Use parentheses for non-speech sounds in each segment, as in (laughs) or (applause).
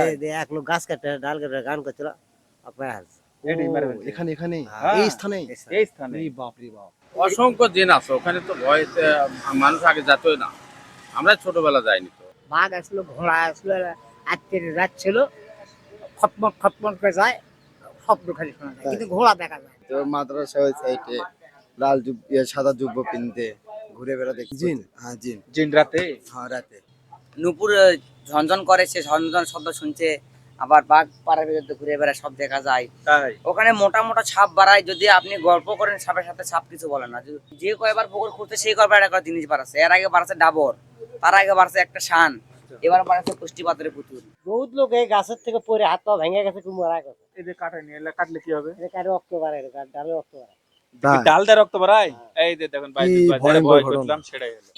এই যে এক লোক গাছ কাটে ডাল কাটে গান করছিল। এখানে এখানে। হ্যাঁ। এই স্থানে এই স্থানে এই বাপ রে বাপ। অসংখ্য দিন আছে ওখানে তো ভয়তে মানুষ আগে যেতই না। আমরা ছোটবেলা যাইনি তো। বাঘ আসলো ঘোড়া আসলো আত্মীয় যাচ্ছিল। খটমট খটমট করে যায় শব্দ খালি শোনা যায়। কিন্তু ঘোড়া দেখা যায়। তো মাদ্রাসা ওই সাইডে লাল জুব ইয়ে, সাদা জুব্ব পিনতে ঘুরে বেড়া দেখি জিন? হ্যাঁ জিন। জিন রাতে? হ্যাঁ রাতে। নুপুর ঝনঝন করে সে ঝনঝন শব্দ শুনছে আবার বাঘ পাড়ার ভিতরে ঘুরে বেড়ায় সব দেখা যায়। ওখানে মোটা মোটা ছাপ বাড়ায় যদি আপনি গল্প করেন সাপের সাথে সাপ কিছু বলে না। যে- কয়বার পুকুর খুঁজছে সেই কয়বার একটা জিনিস বাড়াচ্ছে। এর আগে বাড়াচ্ছে ডাবর তার আগে বাড়াচ্ছে একটা শান এবার বাড়াচ্ছে পুষ্টি পাত্রের পুতুল। বহুত লোক এই গাছের থেকে পরে হাত পা ভেঙে গেছে খুব মারা গেছে। এই যে কাটা নিয়ে এলে কাটলে কি হবে? এটা কারও রক্ত বাড়ে ডালে রক্ত বাড়ে তাই। ডাল দিয়ে রক্ত বাড়ায়? এই যে দেখুন ভয় ঘটনা। সেটাই হলো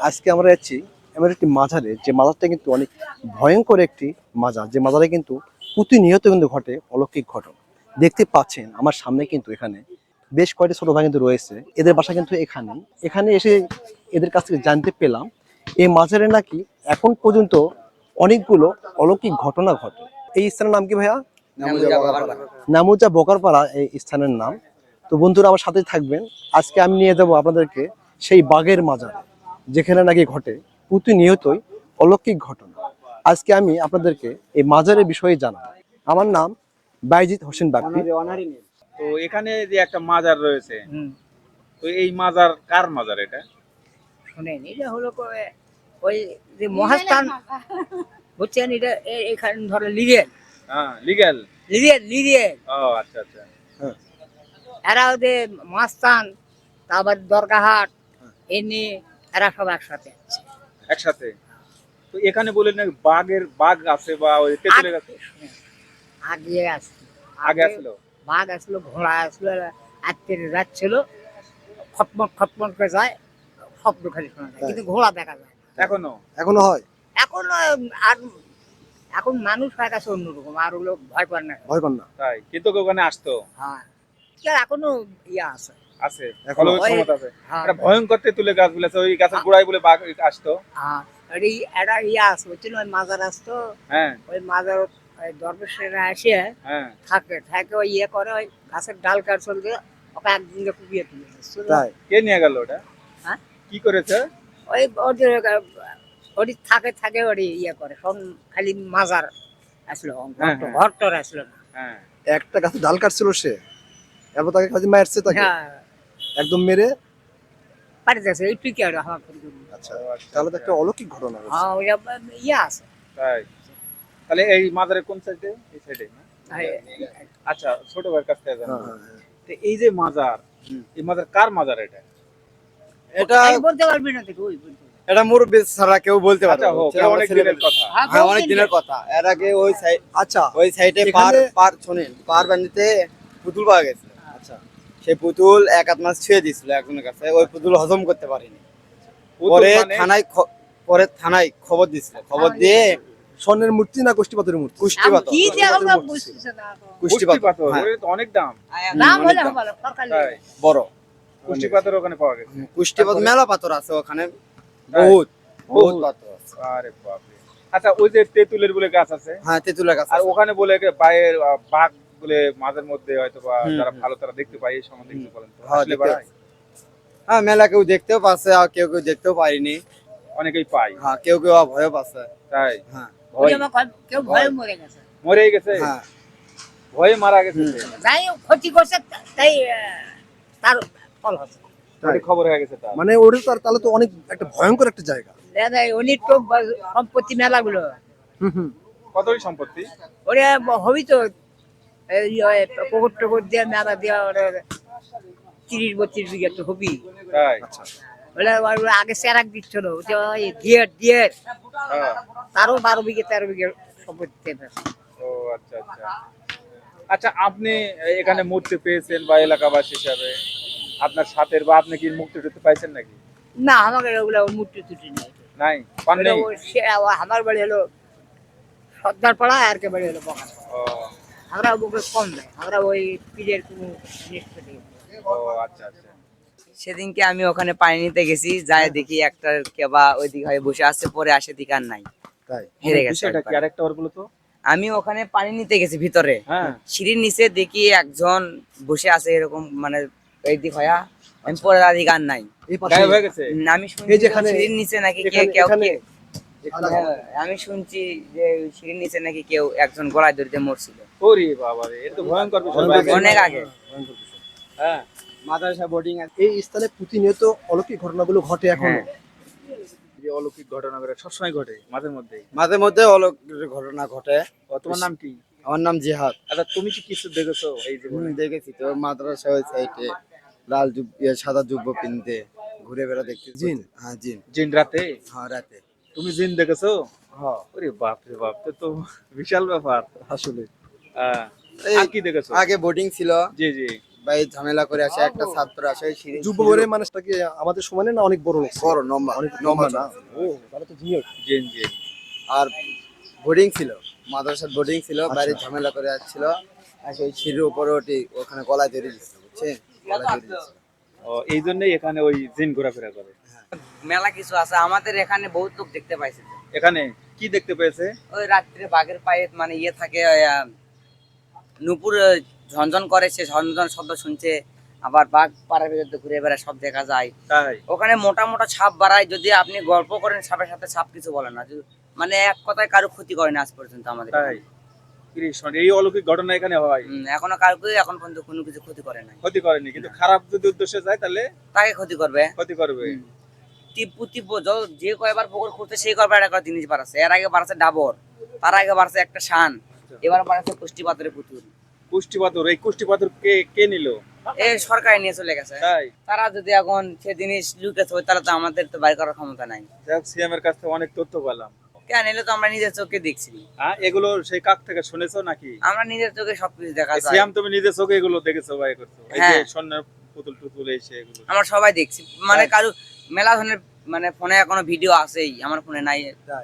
আজকে আমরা যাচ্ছি এমন একটি মাজারে যে মাজারটা কিন্তু অনেক ভয়ঙ্কর একটি মাজার যে মাজারে কিন্তু প্রতিনিয়ত কিন্তু ঘটে অলৌকিক ঘটনা। দেখতে পাচ্ছেন আমার সামনে কিন্তু এখানে বেশ কয়েকটি ছোট ভাই কিন্তু রয়েছে। এদের বাসা কিন্তু এখানে। এখানে এসে এদের কাছ থেকে জানতে পেলাম এই মাজারে নাকি এখন পর্যন্ত অনেকগুলো অলৌকিক ঘটনা ঘটে। এই স্থানের নাম কি ভাইয়া? নামুজা বকারপাড়া। এই স্থানের নাম। তো বন্ধুরা আমার সাথে থাকবেন। আজকে আমি নিয়ে যাব আপনাদেরকে সেই বাঘের মাজার যেখানে নাকি ঘটে। প্রতিনিয়তই অলৌকিক ঘটনা। আজকে আমি আপনাদেরকে এই মাজারের বিষয়ে জানাব। আমার নাম বাইজিৎ হোসেন বাপ্পি তো এখানে যে একটা মাজার রয়েছে তো এই মাজার কার মাজার এটা? শুনেন এটা হলো ওই যে মহাস্থান বুঝছেন এটা এখানে ধরো লিগেল। হ্যাঁ লিগ্যাল লিগেল লিগেল। ও আচ্ছা আচ্ছা। এরা ওদের মহাস্থান তারপর দরগাহাট এমনি এরা সব একসাথে আছে। একসাথে। তো এখানে বলে না বাঘের বাঘ আছে বা ওই তেঁতুলের আছে আগে আসলো আগে আসলো বাঘ আসলো ঘোড়া আসলো আত্মীয় যাচ্ছিল খটমট খটমট করে যায় শব্দ খালি শোনা যায়। কিন্তু ঘোড়া দেখা যায় এখনও? এখনও হয়। এখন আর এখন মানুষ হয়ে গেছে অন্যরকম আর ওগুলো ভয় করে না। ভয় কর না। তাই কিন্তু ওখানে আসতো? হ্যাঁ। এখনও ইয়া আছে। আছে এখনও এখনও ক্ষমতা আছে। হ্যাঁ। একটা ভয়ঙ্কর তেঁতুলের গাছ বলে আছে, ওই গাছের গোড়ায় বলে বাঘ আসতো। হ্যাঁ আর এই একটা ইয়া আছে বুঝছেন? ওই মাজার আসতো। হ্যাঁ। ওই মাজার ওই দরবেশেরা এসে হ্যাঁ। থাকে থাকে ওই ইয়ে করে ওই গাছের ডাল কাট ওকে একদিনকে কুপিয়ে তুলে তাই? কে নিয়ে গেল ওটা? হ্যাঁ? কি করেছে? ওই ওদের ওটি থাকে থাকে ওটি ইয়ে করে সব খালি মাজার আসলো হ্যাঁ। ঘর টর আসলো না। হ্যাঁ। একটা গাছে ডাল কাটছিল সে এরপর তাকে কাজে মারছে তাকে? হ্যাঁ। একদম মেরে? বাড়িতে আছে এই টুকি আর আমার আচ্ছা তাহলে তো একটা অলৌকিক ঘটনা হচ্ছে। হ্যাঁ ওইটা ইয়ে আছে। তাই? তাহলে এই মাজারের কোন সাইডে এই সাইডে আচ্ছা ছোট ভাইয়ের কাছ থেকে। হ্যাঁ, হ্যাঁ, তো এই যে মাজার এই মাজার কার মাজার এটা? এটা আমি বলতে পারবি না দেখো ওই। এটা মুরব্বী ছাড়া কেউ বলতে পারবে আচ্ছা অনেক দিনের কথা। হ্যাঁ অনেক দিনের কথা। এর আগে ওই সাইড আচ্ছা। ওই সাইডে পার পার শোনেন পার বানিতে পুতুল পাওয়া গেছে। আচ্ছা। সেই পুতুল এক আধ মাস ছুঁয়ে দিছিল একজনের কাছে। ওই পুতুল হজম করতে পারিনি। পরে মানে- থানায় পরে থানায় খবর দিছিল খবর দিয়ে স্বর্ণের মূর্তি না গোষ্ঠী পাথরের মূর্তি? কুষ্টি পাথর কি দিয়ে আমরা মূর্তি। না কুষ্টি কুষ্টি পাথর হ্যাঁ, অনেক দাম। দাম হলে বড়। কুষ্টি পাথর ওখানে পাওয়া গেছে। কুষ্টি পাথর মেলা পাথর আছে ওখানে। বহুত বহুত পাথর আছে। আরে বাপরে। আচ্ছা ওই যে তেঁতুলের বলে গাছ আছে? হ্যাঁ তেঁতুলের গাছ আর ওখানে বলে বাইরের বাঘ বলে মাঝের মধ্যে হয়তো বা যারা ভালো তারা দেখতে পায় এই সম্বন্ধে কিছু বলেন তো? হ্যাঁ, আসলে বাড়ায়? হ্যাঁ মেলা কেউ দেখতেও পাচ্ছে আর কেউ কেউ দেখতেও পারিনি অনেকেই পায়। হ্যাঁ কেউ কেউ ভয়ও পাচ্ছে। তাই? হ্যাঁ। কেউ ভয়ে মরে গেছে। মরে গেছে? হ্যাঁ। ভয়ে মারা গেছে যাই ক্ষতি করছে তাই তার ফল হচ্ছে। খবর হয়ে গেছে তার। মানে তো তাহলে তো অনেক একটা ভয়ঙ্কর একটা জায়গা। দাদা উনি তো সম্পত্তি মেলাগুলো। হুম হুম। কতই সম্পত্তি? ওরে হবি তো দিয়ে মেলা দিয়ে তিরিশ বত্রিশ বিঘা তো হবি তাই? আচ্ছা। আগে চেরাক দিচ্ছিল হ্যাঁ। তারও বারো বিঘে তেরো বিঘে সম্পত্তি ও আচ্ছা আচ্ছা। আচ্ছা আপনি এখানে মূর্তি পেয়েছেন বা এলাকাবাসী হিসাবে? আপনার সাথের বা আপনি কি মুক্তি টুক্তি পাইছেন নাকি? না আমাকে ওগুলো মূর্তি টুটি নেই। নাই? পান আমার বাড়ি হলো সর্দার পাড়া আর কে বাড়ি হলো আমরা ওকে কম দেয়। আমরা ওই পীরের কোনো আচ্ছা আচ্ছা। সেদিনকে আমি ওখানে পানি নিতে গেছি যাই দেখি একটা কেবা ওইদিকে হয়ে বসে আছে পরে আসে দিকে আর নাই। হেরে গেছে। আরেকটা বলো তো? আমি ওখানে পানি নিতে গেছি ভিতরে। হ্যাঁ। সিঁড়ির নিচে দেখি একজন বসে আছে এরকম মানে এই দিক হয়া আমি পরে দিক আর নাই। হয়ে আমি যেখানে- সিঁড়ির নিচে নাকি কে কেউ আমি শুনছি যে সিঁড়ির নিচে নাকি কেউ একজন গলায় ধরতে মরছিল। ওরে বাবা রে এটা তো ভয়ঙ্কর বিষয়। অনেক আগে। হ্যাঁ মাদ্রাসা বোর্ডিং এই স্থানে প্রতিনিয়ত অলৌকিক ঘটনাগুলো ঘটে এখন। হ্যাঁ। যে অলৌকিক ঘটনা করে সবসময় ঘটে মাঝে মধ্যে মাঝে মধ্যে অলৌকিক ঘটনা ঘটে। তোমার নাম কি? আমার নাম জিহাদ। আচ্ছা তুমি কি কিছু দেখেছ এই জীবনে দেখেছি তো মাদ্রাসা ওই সাইডে লাল জুব সাদা জুব্ব পিনতে ঘুরে বেড়া দেখতে জিন? হ্যাঁ জিন। জিন রাতে? হ্যাঁ রাতে। তুমি জিন দেখেছ হ্যাঁ। ওরে বাপ রে বাপ তো বিশাল ব্যাপার। আসলে। হ্যাঁ। এই আর কি দেখেছ? আগে বোর্ডিং ছিল। জি জি। ভাই ঝামেলা করে আসে একটা ছাত্র আসে যুব বয়সের মানুষটা কি আমাদের সমানে না অনেক বড় লোক? বড় নম্বর অনেক নম্বর না। ও তাহলে তো জিনিয়র জিন জিন আর বোর্ডিং ছিল মাদ্রাসার বোর্ডিং ছিল বাইরে আচ্ছা। ঝামেলা করে আসছিল। আসে ওই সিঁড়ির উপরে ওটি ওখানে গলায় ধরে দিচ্ছে বুঝছেন? গলায় ধরে দিচ্ছে। এই জন্যই এখানে ওই জিন ঘোরাফেরা করে। মেলা কিছু আছে আমাদের এখানে বহুত লোক দেখতে পাইছে এখানে কি দেখতে পেয়েছে? ওই রাত্রে বাঘের পায়ে মানে ইয়ে থাকে নুপুর ঝনঝন করে সে ঝনঝন শব্দ শুনছে আবার বাঘ পাড়ার ভিতরে ঘুরে বেড়ায় সব দেখা যায়। তাই? ওখানে মোটা মোটা সাপ বাড়ায় যদি আপনি গল্প করেন সাপের সাথে সাপ কিছু বলে না। মানে এক কথায় কারও ক্ষতি করে না আজ পর্যন্ত আমাদের কৃষ্ণ এই অলৌকিক ঘটনা এখানে হয়। হুম, এখনও কাউকে এখন পর্যন্ত কোনো কিছু ক্ষতি করে নাই। ক্ষতি করেনি কিন্তু খারাপ যদি উদ্দেশ্যে যায় তাহলে তাকে ক্ষতি করবে। ক্ষতি করবে। টিপু টিপু য- যে কয়বার পুকুর খুঁজছে সেই কয়বার একটা জিনিস বাড়াচ্ছে। এর আগে বাড়াচ্ছে ডাবর তার আগে বাড়াচ্ছে একটা শান এবার বাড়াচ্ছে পুষ্টি পাথরের পুতুল। কুষ্টি পাথর এই কুষ্টি পাথর কে কে নিল? এই সরকারি নিয়ে চলে গেছে। তাই? তারা যদি এখন সে জিনিস লুকেছে হয় তাহলে তো আমাদের তো বাইর করার ক্ষমতা নাই। যাক সিএম এর কাছ থেকে অনেক তথ্য পেলাম। কেন? এলে তো আমরা নিজের চোখে দেখছি। হ্যাঁ এগুলো সেই কাক থেকে শুনেছো নাকি? আমরা নিজের চোখে সবকিছু দেখা যায়। সিএম তুমি নিজের চোখে এগুলো দেখেছ ভাই করছ? এই যে হ্যাঁ। পুতুল টুতুল এসে এগুলো। আমরা সবাই দেখছি। মানে হ্যাঁ। কারও মেলা ধরনের মানে ফোনে এখনও ভিডিও আছেই আমার ফোনে নাই।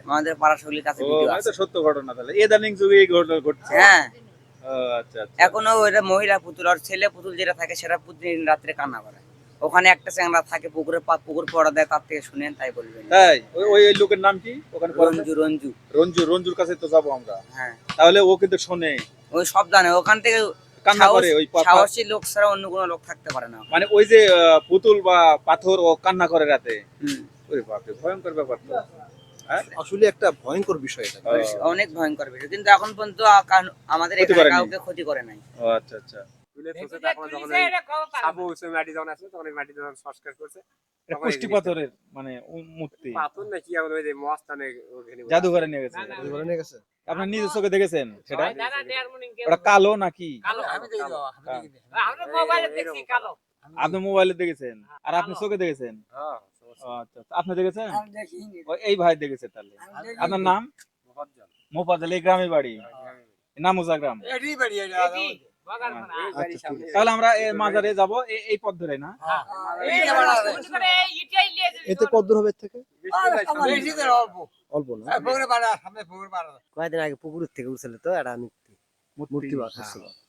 আমাদের পাড়া সকলের কাছে ভিডিও আছে। সত্য ঘটনা তাহলে। এদানিং যুগে এই ঘটনা ঘটছে। হ্যাঁ। আচ্ছা আচ্ছা। এখনও ওইটা মহিলা পুতুল আর ছেলে পুতুল যেটা থাকে সেটা প্রতিদিন রাত্রে কান্না করে। ওখানে একটা চ্যাংরা থাকে পুকুরে পুকুর পড়া দেয় তার থেকে শুনেন তাই বলবেন। তাই? ওই ওই লোকের নাম কি? ওখানে রঞ্জু রঞ্জু। রঞ্জু রঞ্জুর কাছে তো যাব আমরা। হ্যাঁ। তাহলে ও কিন্তু শোনে। ওই সব জানে ওখান থেকে কান্না করে ওই সাহসী লোক ছাড়া অন্য কোনো লোক থাকতে পারে না। মানে ওই যে পুতুল বা পাথর ও কান্না করে রাতে। বাপরে ভয়ঙ্কর ব্যাপার তো। হ্যাঁ? আসলে একটা ভয়ঙ্কর বিষয় এটা। অনেক ভয়ঙ্কর বিষয় কিন্তু এখন পর্যন্ত আমাদের ক্ষতি কাউকে ক্ষতি করে নাই। ও আচ্ছা। সাবু হচ্ছে মাটি যখন আছে তখন এই মাটি যখন সংস্কার করছে এটা তখন এই কুষ্টি জিনিসটা- পাথরের মানে মূর্তি। পাথর নাকি এমন ওই যে মস্তানে ওখানে জাদুঘরে নিয়ে গেছে। ধরে নিয়ে গেছে? আপনি নিজের চোখে দেখেছেন সেটা? ওটা কালো নাকি? আপনি মোবাইলে দেখেছেন? আর আপনি চোখে দেখেছেন? হ্যাঁ আচ্ছা আচ্ছা। আপনি দেখেছেন? এই ভাই দেখেছে তাহলে। আপনার নাম? মোফাজ্জল। এই গ্রামে বাড়ি। নামুজা গ্রাম। তাহলে আমরা মাজারে যাব এই পথ ধরে না? এতে কত দূর হবে থেকে? অল্প। না? কয়েকদিন আগে পুকুরের থেকে উঠছিল তো একটা মূর্তি। মূর্তি। বার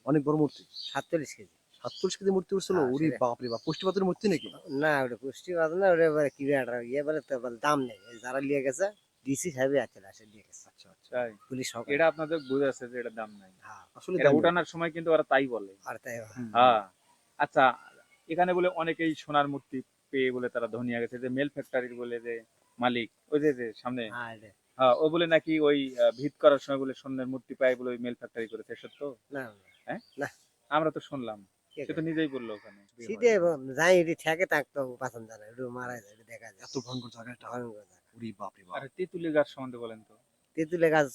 অনেক বড় মূর্তি। সাতচল্লিশ কেজি। সাতচল্লিশ কেজি মূর্তি উঠছিল? হ্যাঁ, ওরে। বাপ রে বাপ পুষ্টি পাথরের মূর্তি নাকি? না ওটা পুষ্টি পাত না ওটা এবারে কি ইয়ে বলে তো দাম নেই। যারা নিয়ে গেছে ডিসি সাহেবে আছে আসে নিয়ে গেছে। আচ্ছা আচ্ছা। তাই? পুলিশ সব এটা আপনাদের বুঝাচ্ছে যে এটা দাম নাই। হ্যাঁ আসলে এটা উঠানোর সময় কিন্তু ওরা তাই বলে। আর তাই হ্যাঁ। আচ্ছা এখানে বলে অনেকেই সোনার মূর্তি পেয়ে বলে তারা ধনিয়া গেছে। যে মেল ফ্যাক্টরির বলে যে মালিক ওই যে যে সামনে। হ্যাঁ হ্যাঁ ও বলে নাকি ওই ভিত করার সময় বলে স্বর্ণের মূর্তি পায় বলে ওই মেল ফ্যাক্টরি করেছে। সত্য না আমরা তো শুনলাম। সে তো নিজেই বলল ওখানে। সেটাই যাই এটি ঠেকে থাকতো একটু মারা যায় দেখা যায়। এত ভয়ঙ্কর জায়গাটা ভয়ঙ্কর জায়গা। ওরে বাপ রে বাপ। আর তেঁতুলি গাছ সম্বন্ধে বলেন তো। তেঁতুলে গাছ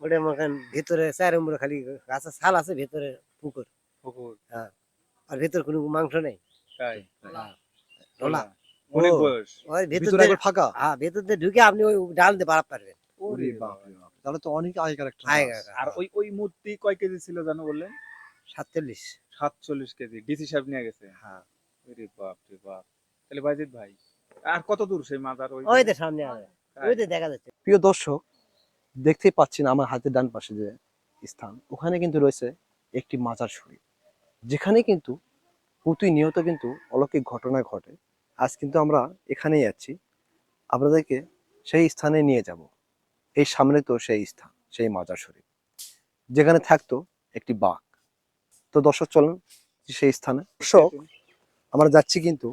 ওটা মকান ভিতরে চার নম্বর খালি গাছের ছাল আছে ভিতরে পুকুর। পুকুর। হ্যাঁ আর ভিতর কোনো মাংস নেই। তাই। ঢোলা অনেক বয়স। ওই ভিতর দিয়ে ফাঁকা? হ্যাঁ ভিতর দিয়ে ঢুকে আপনি ওই ডাল দিয়ে বাড়াতে পারবেন। ওরে বাপ তাহলে তো অনেক আগেকার একটা আর ওই ওই মূর্তি কয় কেজি ছিল জানো বললেন? সাতচল্লিশ। সাতচল্লিশ কেজি ডিসি সাহেব নিয়ে গেছে? হ্যাঁ। রে বাপ রে বাপ। তাহলে বাইজিৎ ভাই আর কত দূর সেই মাজার ওই ওই সামনে ওই দেখা যাচ্ছে। প্রিয় দর্শক দেখতেই পাচ্ছেন আমার হাতের ডান পাশে যে স্থান, ওখানে কিন্তু রয়েছে একটি মাজার শরীফ। যেখানে কিন্তু প্রতিনিয়ত কিন্তু অলৌকিক ঘটনা ঘটে। আজ কিন্তু আমরা এখানেই যাচ্ছি আপনাদেরকে সেই স্থানে নিয়ে যাব। এই সামনে তো সেই স্থান, সেই মাজার শরীফ। যেখানে থাকতো একটি বাঘ। তো দর্শক, চলুন সেই স্থানে। দর্শক, আমরা যাচ্ছি কিন্তু,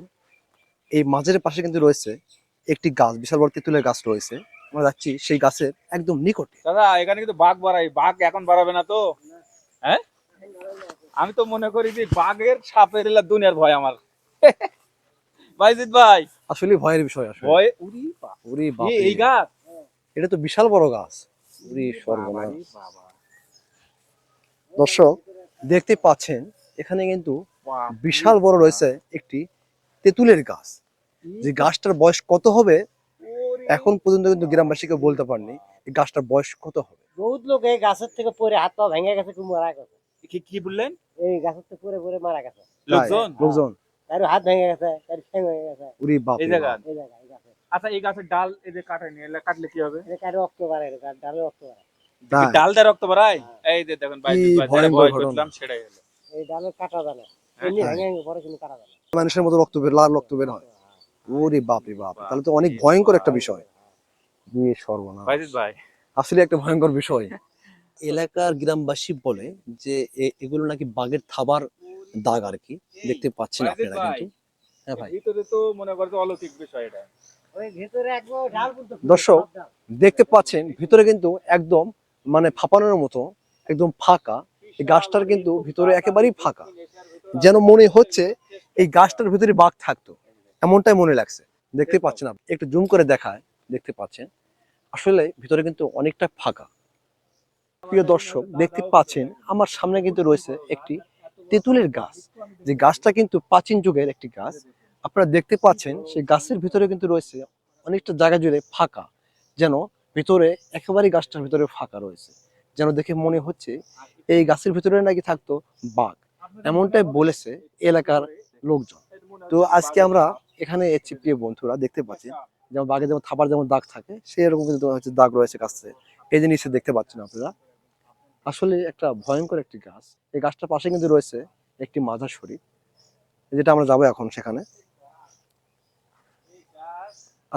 এই মাঝের পাশে কিন্তু রয়েছে একটি গাছ, বিশাল বড় তেঁতুলের গাছ রয়েছে। আমরা যাচ্ছি সেই গাছের একদম নিকটে। দাদা এখানে কিন্তু বাঘ বাড়াই বাঘ এখন বাড়াবে না তো। হ্যাঁ? আমি তো মনে করি যে বাঘের সাপের এলা দুনিয়ার ভয় আমার। (laughs) ভাইজিৎ ভাই। আসলে ভয়ের বিষয় আসলে। ভয় উরি বাপ। ওরে বাপ এই গাছ। এটা তো বিশাল বড় গাছ। ওরে সর্বনাশ। দর্শক দেখতে পাচ্ছেন এখানে কিন্তু বিশাল বড় রয়েছে একটি তেঁতুলের গাছ। যে গাছটার বয়স কত হবে এখন পর্যন্ত কিন্তু গ্রামবাসীকে বলতে পারেনি এই গাছটার বয়স কত হবে। বহুত লোক এই গাছের থেকে পরে হাত পা ভেঙে গেছে কেউ মারা গেছে। কি কি বললেন? এই গাছের থেকে পরে পরে মারা গেছে। লোকজন? লোকজন। কারও হাত ভেঙে গেছে কারও ঠ্যাং ভেঙে গেছে। উরি বাপ এই জায়গা এই জায়গায় এই গাছে। আচ্ছা এই গাছের ডাল এই যে কাটায় নিয়ে এলে কাটলে কি হবে? এটা কারও রক্ত বাড়ে কারও ডালে রক্ত বাড়ে তাই? ডাল দিয়ে রক্ত বাড়ায়? এই যে দেখুন ভাই কি ভয় করলাম সেটাই হলো। এই ডালে কাটা যায় না এমনি হ্যাঁ। ভেঙে ভেঙে পরে কিন্তু কাটা যায় না মানুষের মতো রক্ত বের লাল রক্ত বের হয়। ওরে বাপ রে বাপ তাহলে তো অনেক ভয়ঙ্কর একটা বিষয়। দুয়ে সর্বনাশ। ভাই। আসলে একটা ভয়ঙ্কর বিষয়। (laughs) এলাকার গ্রামবাসী বলে যে এগুলো নাকি বাঘের থাবার দাগ আর কি। দেখতে পাচ্ছেন আপনারা কিন্তু। হ্যাঁ ভাই। ভিতরে তো মনে করছে অলৌকিক বিষয় এটা। দর্শক দেখতে পাচ্ছেন ভিতরে কিন্তু একদম মানে ফাঁপানোর মতো একদম ফাঁকা। এই গাছটার কিন্তু ভিতরে একেবারেই ফাঁকা। যেন মনে হচ্ছে এই গাছটার ভিতরে বাঘ থাকতো। এমনটাই মনে লাগছে। দেখতে পাচ্ছেন আপনি। একটু জুম করে দেখায় দেখতে পাচ্ছেন। আসলে ভিতরে কিন্তু অনেকটা ফাঁকা। প্রিয় দর্শক দেখতে পাচ্ছেন আমার সামনে কিন্তু রয়েছে একটি তেঁতুলের গাছ। যে গাছটা কিন্তু প্রাচীন যুগের একটি গাছ। আপনারা দেখতে পাচ্ছেন সেই গাছের ভিতরে কিন্তু রয়েছে অনেকটা জায়গা জুড়ে ফাঁকা। যেন ভিতরে একেবারেই গাছটার ভিতরে ফাঁকা রয়েছে। যেন দেখে মনে হচ্ছে এই গাছের ভিতরে নাকি থাকতো বাঘ। এমনটাই বলেছে এলাকার লোকজন। তো আজকে আমরা এখানে এসেছি প্রিয় বন্ধুরা দেখতে পাচ্ছি, যেমন বাঘে যেমন থাবার যেমন দাগ থাকে, সেরকম কিন্তু হচ্ছে দাগ রয়েছে গাছে। এই জিনিসে দেখতে পাচ্ছেন আপনারা। আসলে একটা ভয়ঙ্কর একটি গাছ। এই গাছটার পাশে কিন্তু রয়েছে একটি মাজার শরীফ যেটা আমরা যাব এখন সেখানে।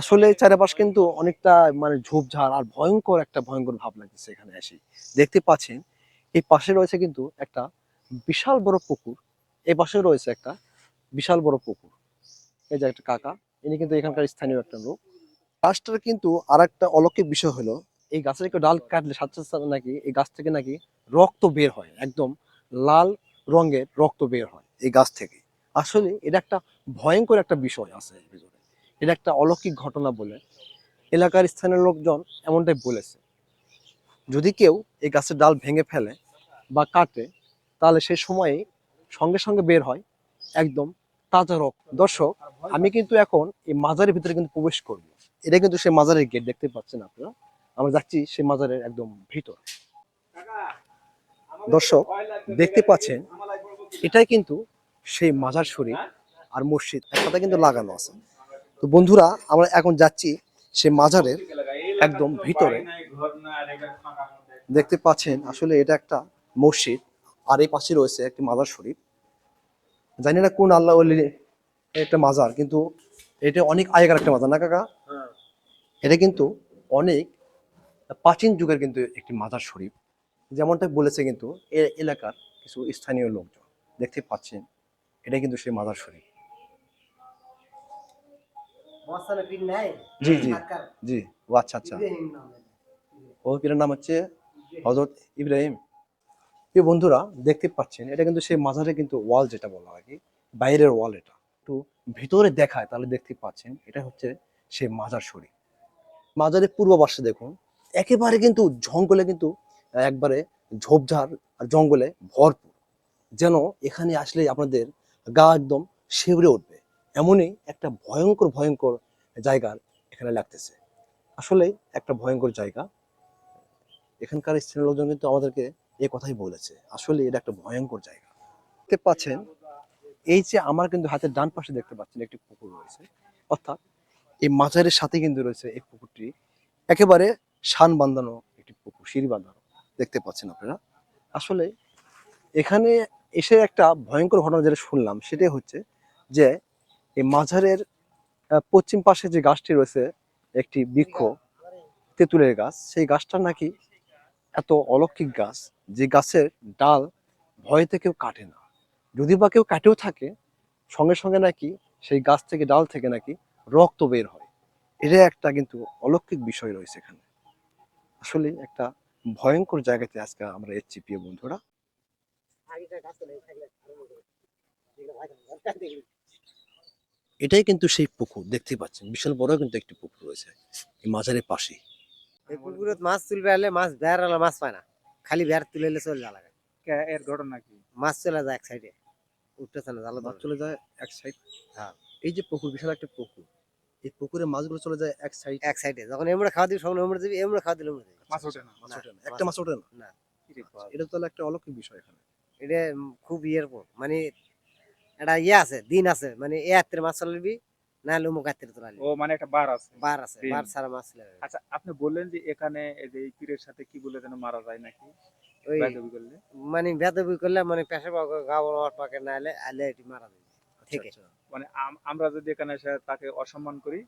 আসলে চারপাশ কিন্তু অনেকটা মানে ঝোপঝাড় আর ভয়ঙ্কর একটা ভয়ঙ্কর ভাব লাগছে এখানে এসে দেখতে পাচ্ছেন, এই পাশে রয়েছে কিন্তু একটা বিশাল বড় পুকুর, এই পাশে রয়েছে একটা বিশাল বড় পুকুর। এই যে একটা কাকা, ইনি কিন্তু এখানকার স্থানীয় একটা লোক। গাছটার কিন্তু আর একটা অলৌকিক বিষয় হলো, এই গাছের একটা ডাল কাটলে সাথে সাথে নাকি এই গাছ থেকে নাকি রক্ত বের হয়, একদম লাল রঙের রক্ত বের হয় এই গাছ থেকে। আসলে এটা একটা ভয়ঙ্কর একটা বিষয় আছে ভিতরে। এটা একটা অলৌকিক ঘটনা বলে এলাকার স্থানীয় লোকজন এমনটাই বলেছে। যদি কেউ এই গাছের ডাল ভেঙে ফেলে বা কাটে, তাহলে সেই সময়ে সঙ্গে সঙ্গে বের হয়, একদম তাজা রক্ত দর্শক, আমি কিন্তু এখন এই মাজারের ভিতরে কিন্তু প্রবেশ করব। এটা কিন্তু সেই মাজারের গেট দেখতে পাচ্ছেন আপনারা? আমরা যাচ্ছি সেই মাজারের একদম ভিতর। দর্শক, দেখতে পাচ্ছেন, এটাই কিন্তু সেই মাজার শরীফ আর মসজিদ, একসাথে কিন্তু লাগানো আছে। তো বন্ধুরা, আমরা এখন যাচ্ছি সেই মাজারের একদম ভিতরে। দেখতে পাচ্ছেন, আসলে এটা একটা মসজিদ, আর এই পাশে রয়েছে একটি মাজার শরীফ জানি না কোন আল্লাহ একটা মাজার কিন্তু এটা অনেক আগেকার একটা মাজার না কাকা? এটা কিন্তু অনেক প্রাচীন যুগের কিন্তু একটি মাজার শরীফ। যেমনটা বলেছে কিন্তু এ এলাকার কিছু স্থানীয় লোকজন দেখতে পাচ্ছেন এটা কিন্তু সেই মাজার শরীফ। জি জি জি ও আচ্ছা আচ্ছা। ও পীরের নাম হচ্ছে হজরত ইব্রাহিম। প্রিয় বন্ধুরা, দেখতে পাচ্ছেন, এটা কিন্তু সেই মাজারে কিন্তু ওয়াল যেটা বলা হয় কি, বাইরের ওয়াল এটা। একটু ভিতরে দেখায় তাহলে দেখতে পাচ্ছেন, এটা হচ্ছে সেই মাজার শরীর। মাজারের পূর্ব পাশে দেখুন, একেবারে কিন্তু জঙ্গলে কিন্তু একবারে ঝোপঝাড় আর জঙ্গলে ভরপুর। যেন এখানে আসলে আপনাদের গা একদম শিউরে উঠবে। এমনই একটা ভয়ঙ্কর ভয়ঙ্কর জায়গার এখানে লাগতেছে। আসলে একটা ভয়ঙ্কর জায়গা। এখানকার স্থানীয় লোকজন কিন্তু আমাদেরকে এই কথাই বলেছে। আসলে এটা একটা ভয়ঙ্কর জায়গা। দেখতে পাচ্ছেন এই যে আমার কিন্তু হাতের ডান পাশে দেখতে পাচ্ছেন একটি পুকুর রয়েছে। অর্থাৎ এই মাজারের সাথে কিন্তু রয়েছে এই পুকুরটি। একেবারে শান বাঁধানো একটি পুকুর সিঁড়ি বাঁধানো। দেখতে পাচ্ছেন আপনারা। আসলে এখানে এসে একটা ভয়ঙ্কর ঘটনা যেটা শুনলাম সেটাই হচ্ছে যে এই মাজারের আহ, পশ্চিম পাশে যে গাছটি রয়েছে একটি বৃক্ষ তেঁতুলের গাছ। সেই গাছটা নাকি এত অলৌকিক গাছ যে গাছের ডাল ভয়েতে কেউ কাটে না। যদি বা কেউ কাটেও থাকে, সঙ্গে সঙ্গে নাকি সেই গাছ থেকে, ডাল থেকে নাকি রক্ত বের হয়। এটা একটা কিন্তু অলৌকিক বিষয় রয়েছে এখানে। আসলে একটা ভয়ঙ্কর জায়গাতে আজকে আমরা এসেছি, প্রিয় বন্ধুরা। এটাই কিন্তু সেই পুকুর দেখতে পাচ্ছেন। বিশাল বড় কিন্তু একটি পুকুর রয়েছে, এই মাজারের পাশেই। এই পুকুরত মাছ তুলবে মাছ বের আলে মাছ পায় না। খালি বের তুলে এলে চলে যাওয়া লাগে। এর ঘটনা কি? মাছ চলে যায় এক সাইডে উঠতেছে না জালো মাছ চলে যায় এক সাইড হ্যাঁ। এই যে পুকুর বিশাল একটা পুকুর এই পুকুরে মাছগুলো চলে যায় এক সাইড এক সাইডে যখন এমড়ে খাওয়া দিবি সঙ্গে এমড়ে দিবি এমড়ে খাওয়া দিলে মাছ ওঠে না মাছ ওঠে না। একটা মাছ ওঠে না? না। এটা তাহলে একটা অলৌকিক বিষয় এখানে। এটা খুব ইয়ের মানে এটা ইয়ে আছে দিন আছে মানে এ হাতের মাছ চলবি না হলে অমুক হাতের তোলালি ও মানে একটা বার আছে। বার আছে বার ছাড়া মাছ আচ্ছা আপনি বললেন যে এখানে এই যে পীরের সাথে কি বলে যেন মারা যায় নাকি? ওই করলে? মানে বেদবি করলে মানে পেশা গাওয়ার পাকে না হলে আলে এটি মারা যাবে ঠিক। আচ্ছা, আচ্ছা। মানে আমরা যদি এখানে এসে তাকে অসম্মান করি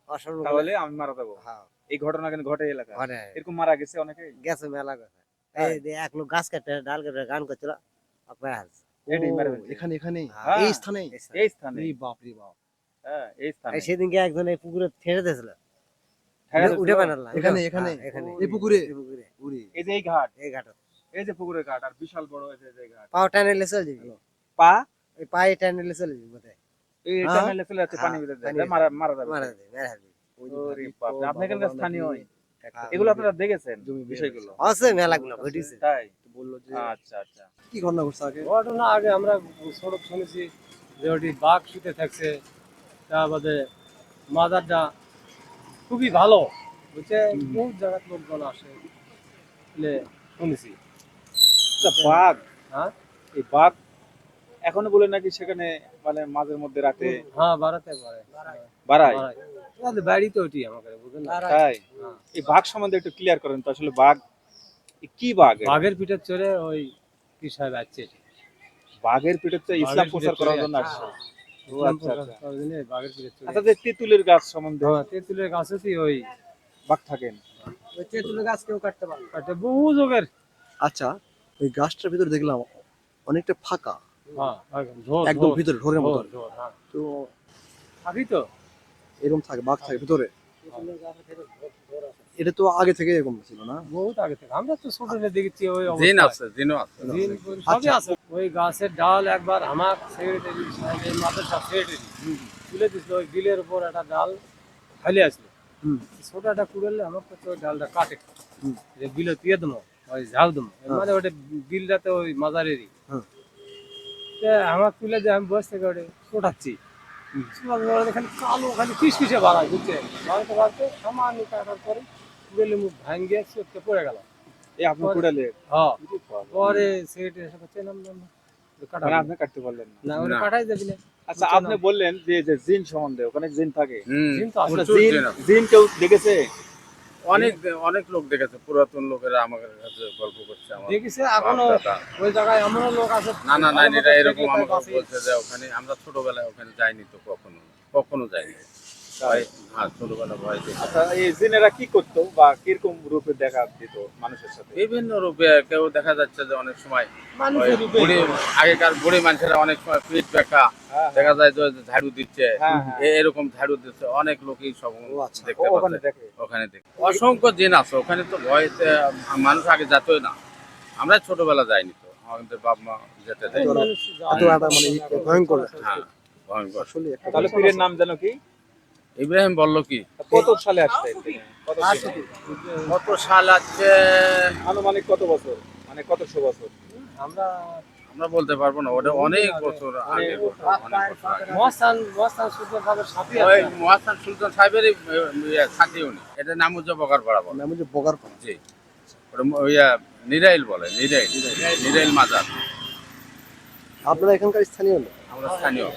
তাহলে আমি মারা যাব। হ্যাঁ। এই ঘটনা কিন্তু ঘটে এলাকা এরকম মারা গেছে অনেকে? গেছে মেলা কথা এই যে এক লোক গাছ কাটে ডাল কাটে গান করছিল। এখানে এখানে? হ্যাঁ। এই স্থানে এই স্থানে বাপ রে বাপ। হ্যাঁ এই স্থানে। সেদিনকে একজন এই পুকুরে ছেড়ে দিয়েছিল। উঠে বানাল। এখানে, এখানে? এখানে? এই পুকুরে? এই পুকুরে। এই যে এই ঘাট? এই ঘাট। এই যে পুকুরের ঘাট আর বিশাল বড় এই যে এই ঘাট। পাও টানেলে চলে যাবি। পা? ওই পায়ে টানেলে চলে যাবি বোধহয়। এই? টানেলে চলে যাচ্ছে পানি ভিতরে যায়, মারা মারা যাবে। মারা যাবে মেরে ফেলবি ওরে বাপ আপনি এখানকার স্থানীয় হ্যাঁ। এগুলো আপনারা দেখেছেন? বিষয়গুলো? আছে মেলাগুলো ঘটিছে। তাই? বলল যে আচ্ছা আচ্ছা। কি ঘটনা ঘটছে আগে? ঘটনা আগে আমরা সড়ক শুনেছি যে ওটি বাঘ শুতে থাকছে তা বাদে মাজারটা খুবই ভালো। বুঝছে বহু জায়গার লোকজন আসে। বলে শুনেছি। আচ্ছা, বাঘ। হ্যাঁ? এই বাঘ এখনও বলে নাকি সেখানে মানে মাঝের মধ্যে রাতে হ্যাঁ বাড়াতে পারে। বাড়ায়। বাড়ি তো ওটি আমাকে বুঝলেন না? তাই? হ্যাঁ। এই বাঘ সম্বন্ধে একটু ক্লিয়ার করেন তো আসলে বাঘ কি বাঘ বাঘের পিঠে চড়ে ওই কি সাহেব আসছে বাঘের পিঠে তো ইসলাম প্রচার করার জন্য আসছে। আচ্ছা আচ্ছা। আচ্ছা যে তেঁতুলের গাছ সম্বন্ধে? হ্যাঁ তেঁতুলের গাছে তো ওই বাঘ থাকেন। ওই তেঁতুলের গাছ কেউ কাটতে পারে বহু যোগের। আচ্ছা ওই গাছটার ভিতরে দেখলাম অনেকটা ফাঁকা। হ্যাঁ একদম ভিতরে ঢোরের মতো হ্যাঁ। তো থাকি তো। এরকম থাকে বাঘ থাকে ভিতরে? এটা তো আগে থেকে এরকম ছিল না? বহুত আগে থেকে। আমরা তো ছোট দেখেছি ওই জিন আছে জিনও আছে। দিন সবই আছে। ওই গাছের ডাল একবার আমার সেক্রেটারি সেক্রেটারি তুলে দিছিল ওই বিলের উপর একটা ডাল ফেলে আসলো। হুম। ছোট একটা কুড়ালে আমার কাছে ওই ডালটা কাটে। যে বিলে তুলে দেবো ওই ঝাউ দেবো মানে ওটা বিলটাতে ওই মাজারেরই। হ্যাঁ। তা আমার তুলে দিয়ে আমি বসে থেকে ওটা ছোটাচ্ছি খালি কালো খালি কিসকিসে বাড়ায় বুঝছে বাড়াতে বাড়াতে সামান্য কাটার পরে কুড়েলে মুখ ভাঙ্গিয়ে চোখে পড়ে গেল আপনি কুড়ালে হ্যাঁ। পরে সেক্রেটারি এসে বলছে, নাম নাম নাম। কাটা মানে আপনি কাটতে পারলেন না। না কাটাই যাবি না। আচ্ছা আপনি বললেন যে যে জিন সম্বন্ধে ওখানে জিন থাকে। জিন তো আসলে আচ্ছা, জিন জিন কেউ দেখেছে? অনেক অনেক লোক দেখেছে পুরাতন লোকেরা আমাদের কাছে গল্প করছে আমার দেখিছে এখনও ওই জায়গায় এমনও লোক আছে না না না এরকম আমাকে বলছে যে ওখানে আমরা ছোটবেলায় ওখানে যাইনি তো কখনো কখনো যাইনি। হ্যাঁ ছোটবেলা ভয় আচ্ছা এই জিনেরা কি করতো বা কীরকম রূপে দেখা দিত মানুষের সাথে? বিভিন্ন রূপে কেউ দেখা যাচ্ছে যে অনেক সময় ওই মানুষের রূপে। বুড়ি আগেকার বুড়ি মানুষেরা অনেক সময় পিঠ ব্যাখ্যা হ্যাঁ, দেখা যায় যে ঝাড়ু দিচ্ছে। হ্যাঁ, হ্যাঁ। এরকম ঝাড়ু দিচ্ছে। অনেক লোকই সব আচ্ছা। দেখতে ওখানে পাচ্ছে। দেখে। ওখানে দেখে। অসংখ্য জিন আছে ওখানে তো ভয়তে মানুষ আগে যেতই না। আমরা ছোটবেলা যাইনি তো আমাদের বাপ মা যেতে দেয় মানে ভয়ঙ্কর। হ্যাঁ ভয়ঙ্কর। আসলে তাহলে পীরের নাম জানো কি? ইব্রাহিম বলল কি? কত সালে আসছে কত সাল? আছে আনুমানিক কত বছর? মানে কতশো বছর? আমরা আমরা বলতে পারব না ওটা অনেক বছর আগে। মহাস্থান সুলতান সাহেবেরই সাথী উনি। এটা নামুজ্জ বকার পাড়া বলে। নাম হচ্ছে বগার পাড়া। জি। ওটা ইয়া নিরাইল বলে নিরাইল। নিরাইল মাজার। আপনারা এখানকার স্থানীয় আমরা স্থানীয়।